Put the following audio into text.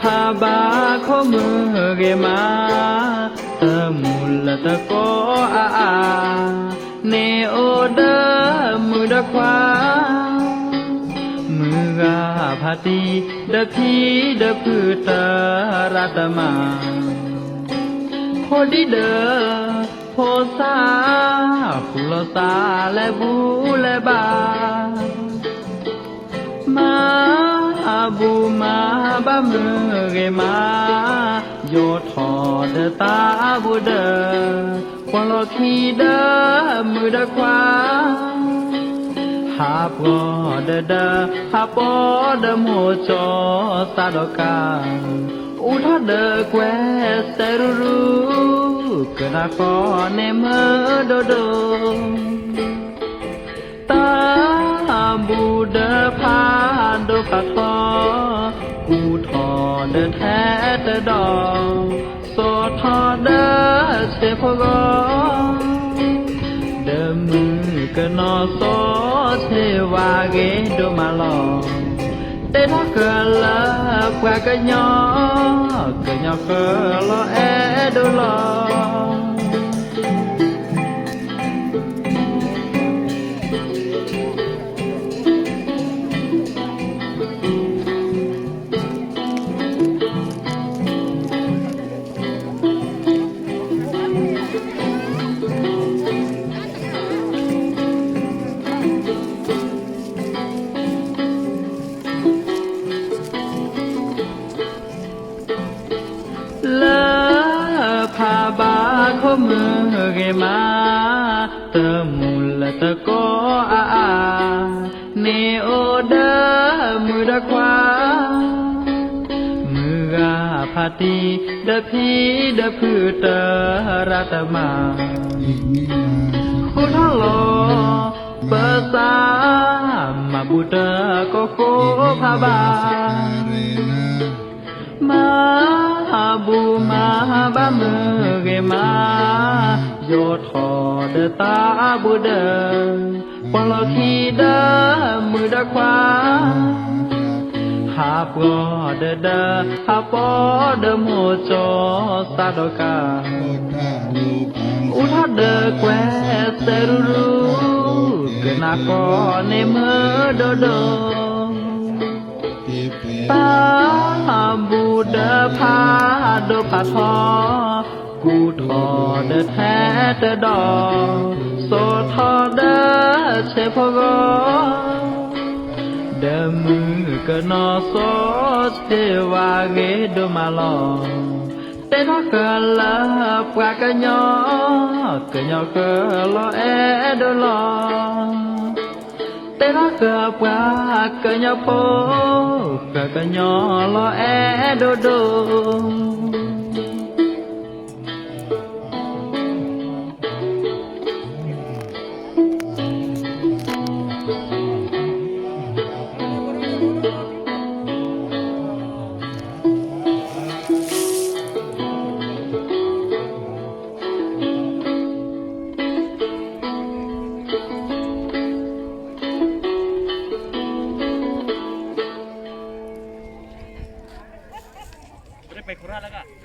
ภาบา mge ma ta mulla ta ko a a ne o da mu da kwa mu ga phati da phi da phu ta ratama ho di da ho sa phu la sa le bu le ba บูมาบะมือเกมาโยทอเดตาบูเดควลอคีเดมือเดควาหาปอเดเดหาปอเดโมจอสาดกาอุทาเดแควเซรูรูกะนาคอเนเมโดโดตาบูเดพาโดปะทอกูทอ เดแท้เดดอโซทอเดเสพกอเดมือกะนอโซเทวาเกโดมาลอเตทอกะลากว่ากะญ มือเกมาเตมุลตะโกอาอาเนโอเดมือดะความือกาพาติเดพีเดพืเตรัตมาอิมินาคุณฮัลโลเปสามาบุตรก็โคพาบามา บูมาบะมือเกมาโยทอเดตาบูเดปอลอคีเดมือดะควาหาปอเดเดหาปอเดโมจอสาดกา โอทาโลปังอุทาเดแควเซรูรูกะนากอเนเมอโดโด เตเป ปาบูเดพา đô phà thó cụ thọ đơ thé đơ đò, số thọ đơ chế phô gó. Đơ mư cơ nó số chế và ghế đô mà lò. Tên nó cơ là qua cơ nhỏ cơ nhỏ cơ lo é đô lò. Tên nó cơ qua cơ nhỏ phố cơ cơ nhỏ lo é đô đô. 那个。